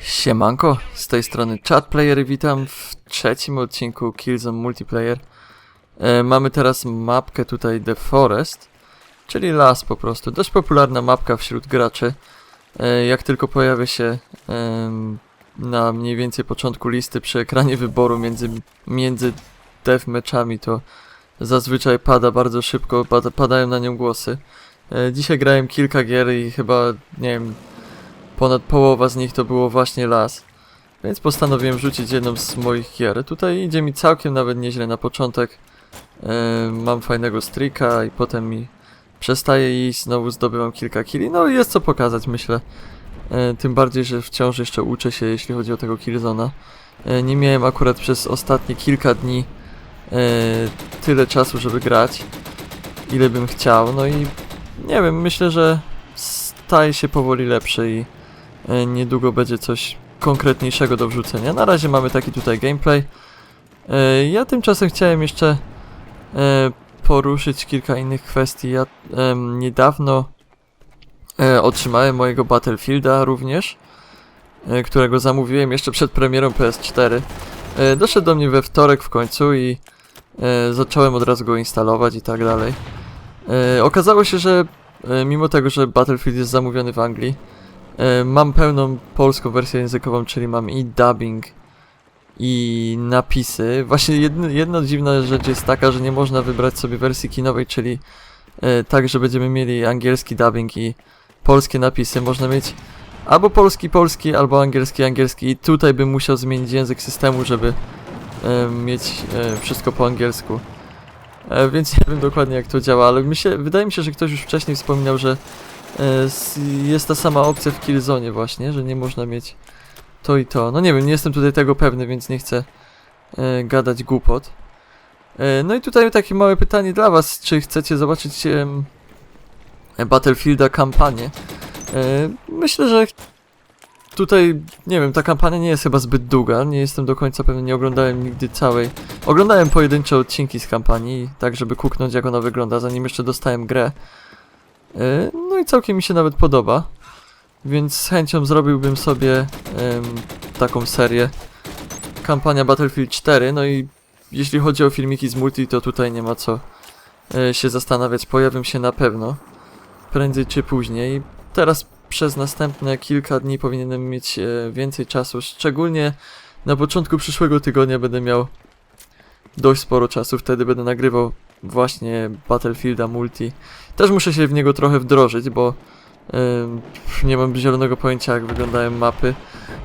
Siemanko, z tej strony Chat Player i witam w trzecim odcinku Killzone Multiplayer. E, mamy teraz mapkę tutaj The Forest, czyli las po prostu. Dość popularna mapka wśród graczy. E, jak tylko pojawia się em, na mniej więcej początku listy przy ekranie wyboru między, między deathmatchami, to zazwyczaj pada bardzo szybko, pada, padają na nią głosy. E, dzisiaj grałem kilka gier i chyba, nie wiem, ponad połowa z nich to było właśnie las. Więc postanowiłem rzucić jedną z moich gier. Tutaj idzie mi całkiem nawet nieźle na początek. E, mam fajnego streaka i potem mi przestaje iść, znowu zdobywam kilka killi. No i jest co pokazać myślę. E, tym bardziej, że wciąż jeszcze uczę się jeśli chodzi o tego Killzona. E, nie miałem akurat przez ostatnie kilka dni e, tyle czasu, żeby grać. Ile bym chciał. No i nie wiem, myślę, że staje się powoli lepszy i niedługo będzie coś konkretniejszego do wrzucenia. Na razie mamy taki tutaj gameplay. E, Ja tymczasem chciałem jeszcze e, poruszyć kilka innych kwestii. Ja niedawno e, otrzymałem mojego Battlefielda również, e, którego zamówiłem jeszcze przed premierą PS4. E, Doszedł do mnie we wtorek w końcu i e, zacząłem od razu go instalować i tak dalej. E, Okazało się, że e, mimo tego, że Battlefield jest zamówiony w Anglii, E, Mam pełną polską wersję językową, czyli mam i dubbing, i napisy. Właśnie jedna, jedna dziwna rzecz jest taka, że nie można wybrać sobie wersji kinowej, czyli e, tak, że będziemy mieli angielski dubbing i polskie napisy. Można mieć albo polski polski, albo angielski angielski i tutaj bym musiał zmienić język systemu, żeby e, mieć e, wszystko po angielsku. E, więc nie wiem dokładnie jak to działa, ale myślę, wydaje mi się, że ktoś już wcześniej wspominał, że E, jest ta sama opcja w Killzone właśnie, że nie można mieć to i to. No nie wiem, nie jestem tutaj tego pewny, więc nie chcę e, gadać głupot. E, no i tutaj takie małe pytanie dla was, czy chcecie zobaczyć Battlefielda kampanię? E, myślę, że tutaj, nie wiem, ta kampania nie jest chyba zbyt długa, nie jestem do końca pewny, nie oglądałem nigdy całej. Oglądałem pojedyncze odcinki z kampanii, tak żeby kuknąć jak ona wygląda, zanim jeszcze dostałem grę. No i całkiem mi się nawet podoba. Więc z chęcią zrobiłbym sobie taką serię. Kampania Battlefield 4. No i jeśli chodzi o filmiki z multi, to tutaj nie ma co e, się zastanawiać. Pojawią się na pewno. Prędzej czy później. Teraz przez następne kilka dni powinienem mieć e, więcej czasu. Szczególnie na początku przyszłego tygodnia będę miał dość sporo czasu. Wtedy będę nagrywał właśnie Battlefielda multi. Też muszę się w niego trochę wdrożyć, bo nie mam zielonego pojęcia jak wyglądają mapy.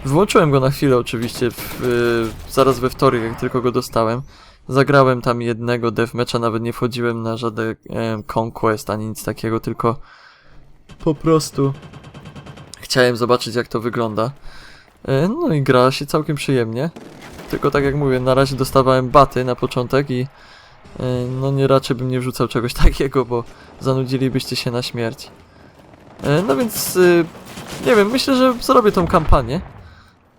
Włączyłem go na chwilę oczywiście, w, zaraz we wtorek jak tylko go dostałem. Zagrałem tam jednego deathmatcha, nawet nie wchodziłem na żaden conquest ani nic takiego, tylko po prostu chciałem zobaczyć jak to wygląda. E, No i gra się całkiem przyjemnie. Tylko tak jak mówię, na razie dostawałem baty na początek i no nie raczej bym nie wrzucał czegoś takiego, bo zanudzilibyście się na śmierć. E, No więc, y, nie wiem, myślę, że zrobię tą kampanię.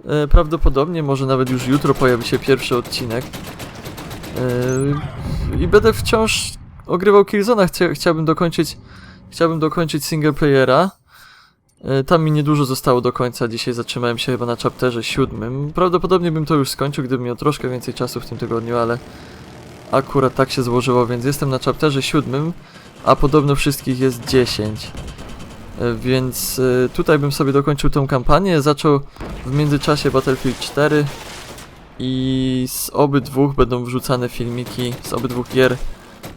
E, Prawdopodobnie, może nawet już jutro pojawi się pierwszy odcinek. E, I będę wciąż ogrywał Killzona. Chcia, chciałbym dokończyć, chciałbym dokończyć single playera. E, Tam mi niedużo zostało do końca. Dzisiaj zatrzymałem się chyba na chapterze siódmym. Prawdopodobnie bym to już skończył, gdybym miał troszkę więcej czasu w tym tygodniu, ale akurat tak się złożyło, więc jestem na chapterze siódmym, a podobno wszystkich jest 10. E, Więc e, tutaj bym sobie dokończył tą kampanię, zaczął w międzyczasie Battlefield 4 i z obydwóch będą wrzucane filmiki, z obydwóch gier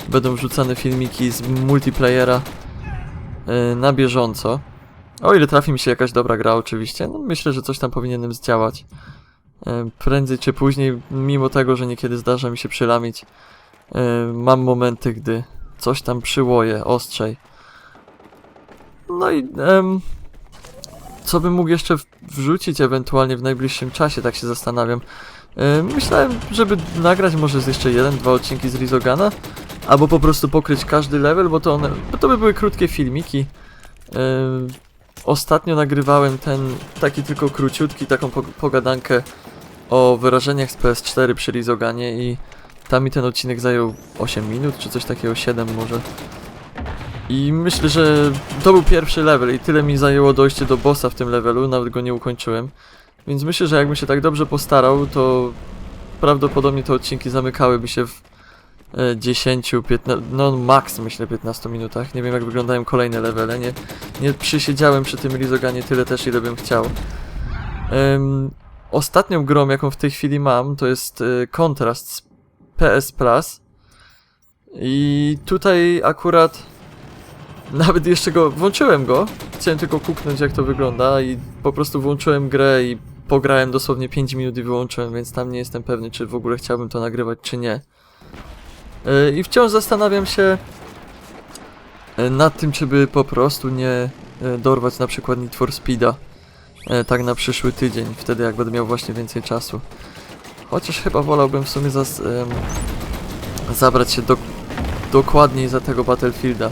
będą wrzucane filmiki z multiplayera e, na bieżąco. O ile trafi mi się jakaś dobra gra oczywiście, no myślę, że coś tam powinienem zdziałać. E, Prędzej czy później, mimo tego, że niekiedy zdarza mi się przylamić, e, mam momenty, gdy coś tam przyłoję ostrzej. No i em, co bym mógł jeszcze wrzucić ewentualnie w najbliższym czasie, tak się zastanawiam. E, Myślałem, żeby nagrać może jeszcze jeden, dwa odcinki z Rizogana, albo po prostu pokryć każdy level, bo to one, bo to by były krótkie filmiki. Ostatnio nagrywałem ten taki tylko króciutki, taką po- pogadankę o wyrażeniach z PS4 przy Rizoganie i tam mi ten odcinek zajął 8 minut, czy coś takiego, 7 może. I myślę, że to był pierwszy level i tyle mi zajęło dojście do bossa w tym levelu, nawet go nie ukończyłem. Więc myślę, że jakbym się tak dobrze postarał, to prawdopodobnie te odcinki zamykałyby się w 10, 15, no max myślę 15 minutach. Nie wiem jak wyglądają kolejne levele, nie, nie przysiedziałem przy tym Rizoganie tyle też ile bym chciał. Em, ostatnią grą jaką w tej chwili mam to jest e, Contrast z PS Plus. I tutaj akurat nawet jeszcze go włączyłem go. Chciałem tylko kuknąć jak to wygląda i po prostu włączyłem grę i pograłem dosłownie 5 minut i wyłączyłem, więc tam nie jestem pewny, czy w ogóle chciałbym to nagrywać, czy nie. Yy, I wciąż zastanawiam się yy, nad tym, czy by po prostu nie yy, dorwać na przykład Need for Speeda. Tak na przyszły tydzień, wtedy jak będę miał właśnie więcej czasu. Chociaż chyba wolałbym w sumie zas, zabrać się do, dokładniej za tego Battlefielda.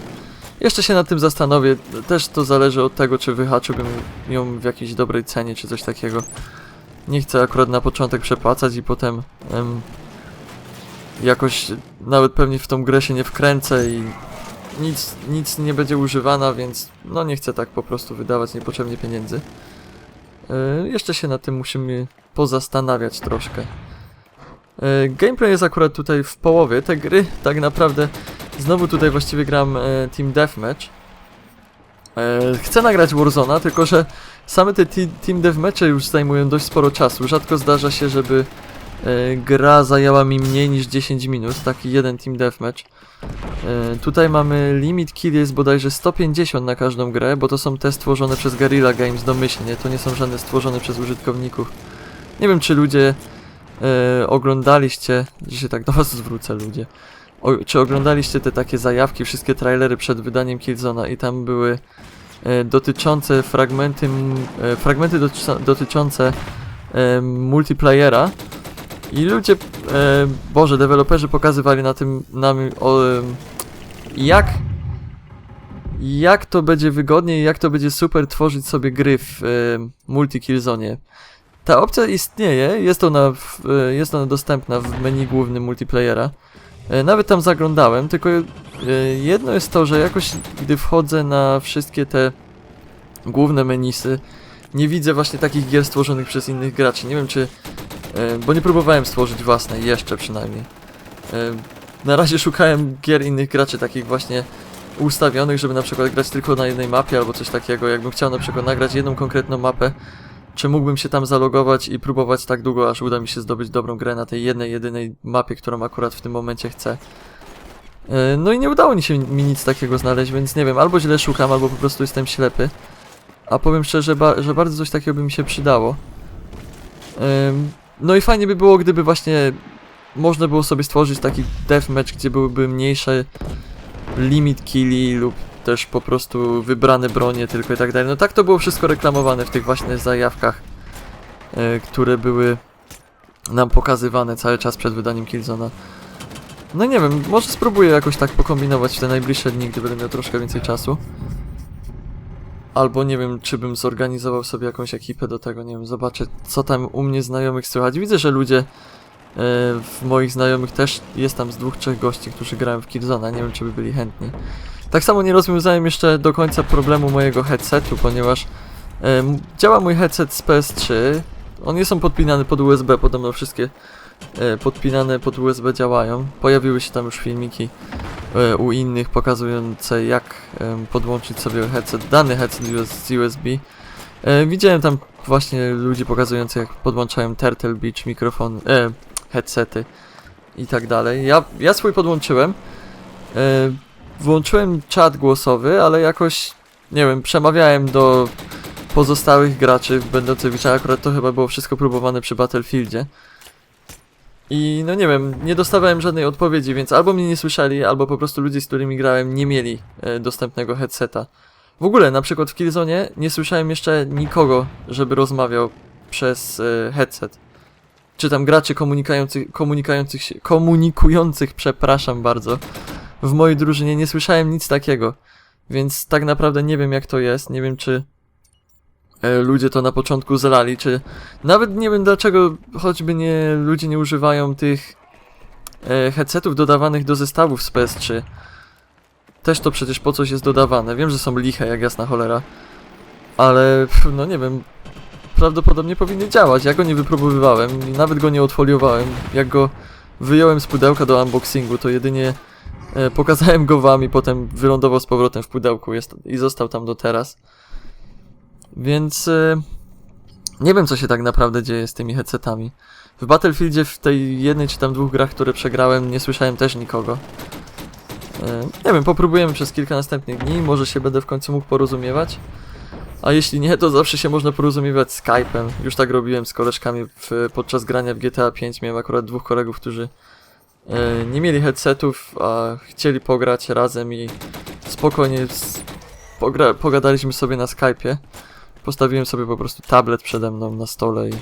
Jeszcze się nad tym zastanowię. Też to zależy od tego, czy wyhaczyłbym ją w jakiejś dobrej cenie, czy coś takiego. Nie chcę akurat na początek przepłacać i potem em, jakoś nawet pewnie w tą grę się nie wkręcę i nic, nic nie będzie używana, więc no nie chcę tak po prostu wydawać niepotrzebnie pieniędzy. E, jeszcze się nad tym musimy pozastanawiać troszkę. E, gameplay jest akurat tutaj w połowie. Te gry tak naprawdę Znowu tutaj właściwie gram e, Team Deathmatch. E, chcę nagrać Warzona, tylko że same te Team Deathmatche już zajmują dość sporo czasu. Rzadko zdarza się, żeby gra zajęła mi mniej niż 10 minut, taki jeden Team Deathmatch. E, tutaj mamy limit kill jest bodajże 150 na każdą grę, bo to są te stworzone przez Guerrilla Games domyślnie, to nie są żadne stworzone przez użytkowników. Nie wiem czy ludzie e, oglądaliście, dzisiaj tak do was zwrócę ludzie, o, czy oglądaliście te takie zajawki, wszystkie trailery przed wydaniem Killzona i tam były e, dotyczące fragmenty, e, fragmenty dotyczące e, multiplayera i ludzie, e, boże, deweloperzy pokazywali na tym, nam, o, jak jak to będzie wygodnie i jak to będzie super tworzyć sobie gry w e, multi Killzonie. Ta opcja istnieje, jest ona, w, e, jest ona dostępna w menu głównym multiplayera. E, Nawet tam zaglądałem, tylko e, jedno jest to, że jakoś gdy wchodzę na wszystkie te główne menisy, nie widzę właśnie takich gier stworzonych przez innych graczy. Nie wiem czy... e, Bo nie próbowałem stworzyć własnej, jeszcze przynajmniej. E, Na razie szukałem gier innych graczy, takich właśnie ustawionych, żeby na przykład grać tylko na jednej mapie albo coś takiego. Jakbym chciał na przykład nagrać jedną konkretną mapę, czy mógłbym się tam zalogować i próbować tak długo, aż uda mi się zdobyć dobrą grę na tej jednej, jedynej mapie, którą akurat w tym momencie chcę. E, No i nie udało mi się mi nic takiego znaleźć, więc nie wiem, albo źle szukam, albo po prostu jestem ślepy. A powiem szczerze, ba że bardzo coś takiego by mi się przydało. Ym, No i fajnie by było, gdyby właśnie można było sobie stworzyć taki deathmatch, gdzie byłyby mniejsze limit killi lub też po prostu wybrane bronie tylko i tak dalej. No tak to było wszystko reklamowane w tych właśnie zajawkach, e, które były nam pokazywane cały czas przed wydaniem Killzona. No nie wiem, może spróbuję jakoś tak pokombinować w te najbliższe dni, gdy będę miał troszkę więcej czasu. Albo nie wiem, czy bym zorganizował sobie jakąś ekipę do tego, nie wiem, zobaczę co tam u mnie znajomych słychać. Widzę, że ludzie e, w moich znajomych też jest tam z dwóch, trzech gości, którzy grają w Killzona, nie wiem czy by byli chętni. Tak samo nie rozwiązałem jeszcze do końca problemu mojego headsetu, ponieważ em, działa mój headset z PS3. On nie są podpinany pod USB, podobno wszystkie e, podpinane pod USB działają. Pojawiły się tam już filmiki e, u innych pokazujące jak podłączyć sobie headset, dany headset z USB. E, widziałem tam właśnie ludzi pokazujących jak podłączają Turtle Beach mikrofon, e, headsety i tak dalej. Ja, ja swój podłączyłem. E, włączyłem czat głosowy, ale jakoś, nie wiem, przemawiałem do pozostałych graczy będących w grze. Akurat to chyba było wszystko próbowane przy Battlefieldzie. I no nie wiem, nie dostawałem żadnej odpowiedzi, więc albo mnie nie słyszeli, albo po prostu ludzie, z którymi grałem, nie mieli e, dostępnego headseta. W ogóle, na przykład w Killzone nie słyszałem jeszcze nikogo, żeby rozmawiał przez e, headset. Czy tam graczy komunikujących, komunikujących się, komunikujących, przepraszam bardzo, w mojej drużynie nie słyszałem nic takiego. Więc tak naprawdę nie wiem jak to jest, nie wiem czy ludzie to na początku zlali, czy nawet nie wiem dlaczego choćby nie ludzie nie używają tych e, headsetów dodawanych do zestawów z PS3. też to przecież po coś jest dodawane. Wiem, że są liche jak jasna cholera, ale no nie wiem, prawdopodobnie powinny działać. Ja go nie wypróbowywałem, nawet go nie odfoliowałem. Jak go wyjąłem z pudełka do unboxingu, to jedynie e, pokazałem go wam i potem wylądował z powrotem w pudełku jest, i został tam do teraz. Więc e, nie wiem, co się tak naprawdę dzieje z tymi headsetami. W Battlefieldzie w tej jednej czy tam dwóch grach, które przegrałem, nie słyszałem też nikogo. E, Nie wiem, popróbujemy przez kilka następnych dni, może się będę w końcu mógł porozumiewać. A jeśli nie, to zawsze się można porozumiewać Skype'em. Już tak robiłem z koleżkami w, podczas grania w GTA 5. Miałem akurat dwóch kolegów, którzy e, nie mieli headsetów, a chcieli pograć razem i spokojnie pogadaliśmy sobie na Skype'ie. Postawiłem sobie po prostu tablet przede mną na stole i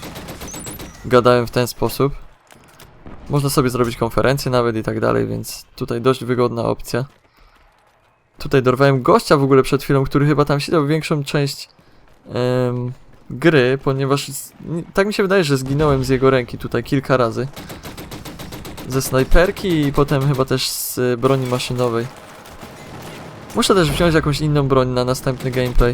gadałem w ten sposób. Można sobie zrobić konferencję nawet i tak dalej, więc tutaj dość wygodna opcja. Tutaj dorwałem gościa w ogóle przed chwilą, który chyba tam siedział większą część em, gry, ponieważ z, tak mi się wydaje, że zginąłem z jego ręki tutaj kilka razy. Ze snajperki i potem chyba też z y, broni maszynowej. Muszę też wziąć jakąś inną broń na następny gameplay.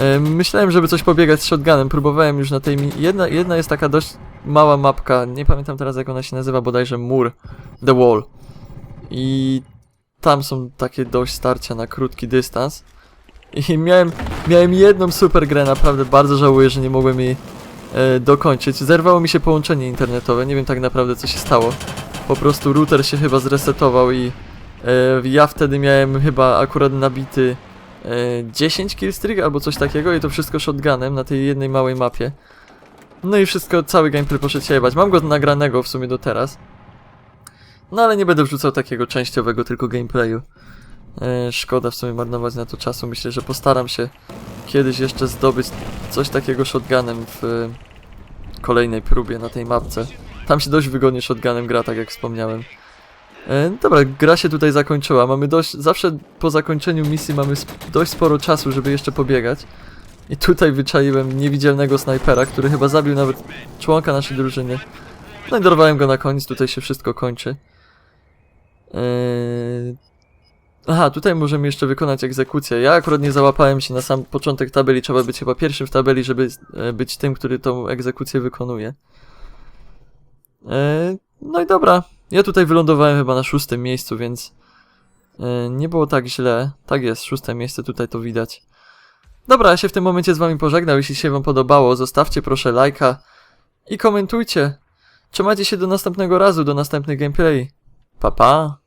Em, Myślałem, żeby coś pobiegać z shotgunem, próbowałem już na tej jedna, jedna jest taka dość mała mapka, nie pamiętam teraz jak ona się nazywa, bodajże Mur, The Wall. I tam są takie dość starcia na krótki dystans. I miałem, miałem jedną super grę, naprawdę bardzo żałuję, że nie mogłem jej e, dokończyć. Zerwało mi się połączenie internetowe, nie wiem tak naprawdę co się stało. Po prostu router się chyba zresetował i e, ja wtedy miałem chyba akurat nabity 10 killstreak albo coś takiego i to wszystko shotgunem na tej jednej małej mapie. No i wszystko, cały gameplay poszedł się jebać. Mam go nagranego w sumie do teraz. No ale nie będę wrzucał takiego częściowego tylko gameplayu. E, szkoda w sumie marnować na to czasu. Myślę, że postaram się kiedyś jeszcze zdobyć coś takiego shotgunem w e, kolejnej próbie na tej mapce. Tam się dość wygodnie shotgunem gra, tak jak wspomniałem. E, dobra, gra się tutaj zakończyła. Mamy dość, zawsze po zakończeniu misji mamy dość sporo czasu, żeby jeszcze pobiegać. I tutaj wyczaiłem niewidzialnego snajpera, który chyba zabił nawet członka naszej drużyny. No i dorwałem go na koniec, tutaj się wszystko kończy. Eee... Aha, tutaj możemy jeszcze wykonać egzekucję. Ja akurat nie załapałem się na sam początek tabeli, trzeba być chyba pierwszym w tabeli, żeby e, być tym, który tą egzekucję wykonuje. Eee... No i dobra, ja tutaj wylądowałem chyba na szóstym miejscu, więc e, nie było tak źle. Tak jest, szóste miejsce tutaj to widać. Dobra, ja się w tym momencie z wami pożegnał. Jeśli się wam podobało, zostawcie proszę lajka i komentujcie. Trzymajcie się do następnego razu, do następnych gameplay. Pa pa!